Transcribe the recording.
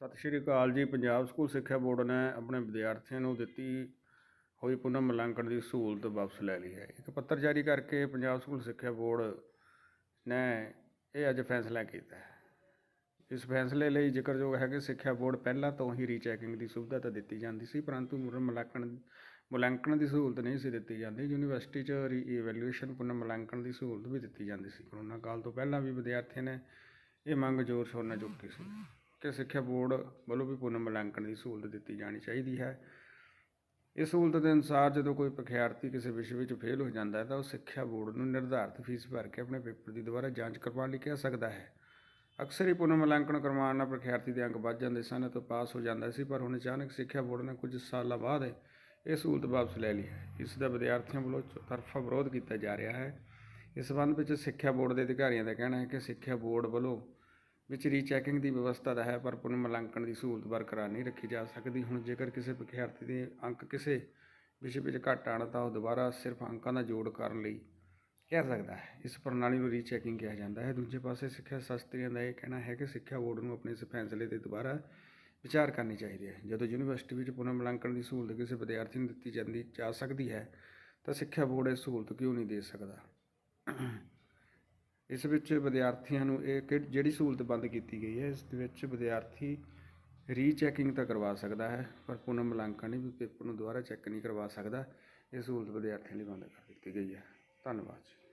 ਸਤਿ ਸ਼੍ਰੀ ਅਕਾਲ ਜੀ। ਪੰਜਾਬ ਸਕੂਲ ਸਿੱਖਿਆ ਬੋਰਡ ਨੇ ਆਪਣੇ ਵਿਦਿਆਰਥੀਆਂ ਨੂੰ ਦਿੱਤੀ ਹੋਈ ਪੁਨਰ ਮੁਲਾਂਕਣ ਦੀ ਸਹੂਲਤ ਵਾਪਸ ਲੈ ਲਈ ਹੈ। ਇੱਕ ਪੱਤਰ ਜਾਰੀ ਕਰਕੇ ਪੰਜਾਬ ਸਕੂਲ ਸਿੱਖਿਆ ਬੋਰਡ ਨੇ ਇਹ ਅੱਜ ਫੈਸਲਾ ਕੀਤਾ ਹੈ। ਇਸ ਫੈਸਲੇ ਲਈ ਜ਼ਿਕਰਯੋਗ ਹੈ ਕਿ ਸਿੱਖਿਆ ਬੋਰਡ ਪਹਿਲਾਂ ਤੋਂ ਹੀ ਰੀਚੈਕਿੰਗ ਦੀ ਸੁਵਿਧਾ ਤਾਂ ਦਿੱਤੀ ਜਾਂਦੀ ਸੀ, ਪਰੰਤੂ ਪੁਨਰ ਮੁਲਾਂਕਣ ਮੁਲਾਂਕਣ ਦੀ ਸਹੂਲਤ ਨਹੀਂ ਸੀ ਦਿੱਤੀ ਜਾਂਦੀ। ਯੂਨੀਵਰਸਿਟੀ 'ਚ ਰੀ ਇਵੈਲੂਏਸ਼ਨ ਪੁਨਰ ਮੁਲਾਂਕਣ ਦੀ ਸਹੂਲਤ ਵੀ ਦਿੱਤੀ ਜਾਂਦੀ ਸੀ। ਕਰੋਨਾ ਕਾਲ ਤੋਂ ਪਹਿਲਾਂ ਵੀ ਵਿਦਿਆਰਥੀਆਂ ਨੇ ਇਹ ਮੰਗ ਜ਼ੋਰ ਸ਼ੋਰ ਨਾਲ ਚੁੱਕੀ ਸੀ। ਕਿ ਸਿੱਖਿਆ ਬੋਰਡ ਵੱਲੋਂ ਵੀ ਪੁਨਰ ਮੁਲਾਂਕਣ ਦੀ ਸਹੂਲਤ ਦਿੱਤੀ ਜਾਣੀ ਚਾਹੀਦੀ ਹੈ। ਇਸ ਸਹੂਲਤ ਦੇ ਅਨੁਸਾਰ ਜਦੋਂ ਕੋਈ ਪ੍ਰਖਿਆਰਥੀ ਕਿਸੇ ਵਿਸ਼ੇ ਵਿੱਚ ਫੇਲ ਹੋ ਜਾਂਦਾ ਹੈ ਤਾਂ ਉਹ ਸਿੱਖਿਆ ਬੋਰਡ ਨੂੰ ਨਿਰਧਾਰਤ ਫੀਸ ਭਰ ਕੇ ਆਪਣੇ ਪੇਪਰ ਦੀ ਦੁਬਾਰਾ ਜਾਂਚ ਕਰਵਾਉਣ ਲਈ ਕਹਿ ਸਕਦਾ ਹੈ। ਅਕਸਰ ਹੀ ਪੁਨਰ ਮੁਲਾਂਕਣ ਕਰਵਾਉਣ ਨਾਲ ਪ੍ਰਖਿਆਰਥੀ ਦੇ ਅੰਕ ਵੱਧ ਜਾਂਦੇ ਸਨ ਅਤੇ ਪਾਸ ਹੋ ਜਾਂਦਾ ਸੀ, ਪਰ ਹੁਣ ਅਚਾਨਕ ਸਿੱਖਿਆ ਬੋਰਡ ਨੇ ਕੁਝ ਸਾਲਾਂ ਬਾਅਦ ਇਹ ਸਹੂਲਤ ਵਾਪਸ ਲੈ ਲਈ ਹੈ। ਇਸ ਦਾ ਵਿਦਿਆਰਥੀਆਂ ਵੱਲੋਂ ਤਰਫਾ ਵਿਰੋਧ ਕੀਤਾ ਜਾ ਰਿਹਾ ਹੈ। ਇਸ ਸੰਬੰਧ ਵਿੱਚ ਸਿੱਖਿਆ ਬੋਰਡ ਦੇ ਅਧਿਕਾਰੀਆਂ ਦਾ ਕਹਿਣਾ ਹੈ ਕਿ ਸਿੱਖਿਆ ਬੋਰਡ ਵੱਲੋਂ ਵਿੱਚ ਰੀਚੈਕਿੰਗ ਦੀ ਵਿਵਸਥਾ ਤਾਂ ਹੈ, ਪਰ ਪੁਨਰ ਮੁਲਾਂਕਣ ਦੀ ਸਹੂਲਤ ਬਰਕਰਾਰ ਨਹੀਂ ਰੱਖੀ ਜਾ ਸਕਦੀ। ਹੁਣ ਜੇਕਰ ਕਿਸੇ ਵਿਦਿਆਰਥੀ ਦੇ ਅੰਕ ਕਿਸੇ ਵਿਸ਼ੇ ਵਿੱਚ ਘੱਟ ਆਉਣ, ਤਾਂ ਉਹ ਦੁਬਾਰਾ ਸਿਰਫ ਅੰਕਾਂ ਦਾ ਜੋੜ ਕਰਨ ਲਈ ਕਹਿ ਸਕਦਾ ਹੈ। ਇਸ ਪ੍ਰਣਾਲੀ ਨੂੰ ਰੀਚੈਕਿੰਗ ਕਿਹਾ ਜਾਂਦਾ ਹੈ। ਦੂਜੇ ਪਾਸੇ ਸਿੱਖਿਆ ਸ਼ਾਸਤਰੀਆਂ ਦਾ ਇਹ ਕਹਿਣਾ ਹੈ ਕਿ ਸਿੱਖਿਆ ਬੋਰਡ ਨੂੰ ਆਪਣੇ ਇਸ ਫੈਸਲੇ ਤੇ ਦੁਬਾਰਾ ਵਿਚਾਰ ਕਰਨੀ ਚਾਹੀਦੀ ਹੈ। ਜਦੋਂ ਯੂਨੀਵਰਸਿਟੀ ਵਿੱਚ ਪੁਨਰ ਮੁਲਾਂਕਣ ਦੀ ਸਹੂਲਤ ਕਿਸੇ ਵਿਦਿਆਰਥੀ ਨੂੰ ਦਿੱਤੀ ਜਾਂਦੀ, ਜਾ ਸਕਦੀ ਹੈ, ਤਾਂ ਸਿੱਖਿਆ ਬੋਰਡ ਇਹ ਸਹੂਲਤ ਕਿਉਂ ਨਹੀਂ ਦੇ ਸਕਦਾ? ਇਸ ਵਿੱਚ ਵਿਦਿਆਰਥੀਆਂ ਨੂੰ ਇਹ ਕਿ ਜਿਹੜੀ ਸਹੂਲਤ ਬੰਦ ਕੀਤੀ ਗਈ ਹੈ, ਇਸ ਦੇ ਵਿੱਚ ਵਿਦਿਆਰਥੀ ਰੀਚੈਕਿੰਗ ਤਾਂ ਕਰਵਾ ਸਕਦਾ ਹੈ, ਪਰ ਪੁਨਰ ਮੁਲਾਂਕਣ ਵੀ ਪੇਪਰ ਨੂੰ ਦੁਬਾਰਾ ਚੈੱਕ ਨਹੀਂ ਕਰਵਾ ਸਕਦਾ। ਇਹ ਸਹੂਲਤ ਵਿਦਿਆਰਥੀਆਂ ਲਈ ਬੰਦ ਕਰ ਦਿੱਤੀ ਗਈ ਹੈ। ਧੰਨਵਾਦ ਜੀ।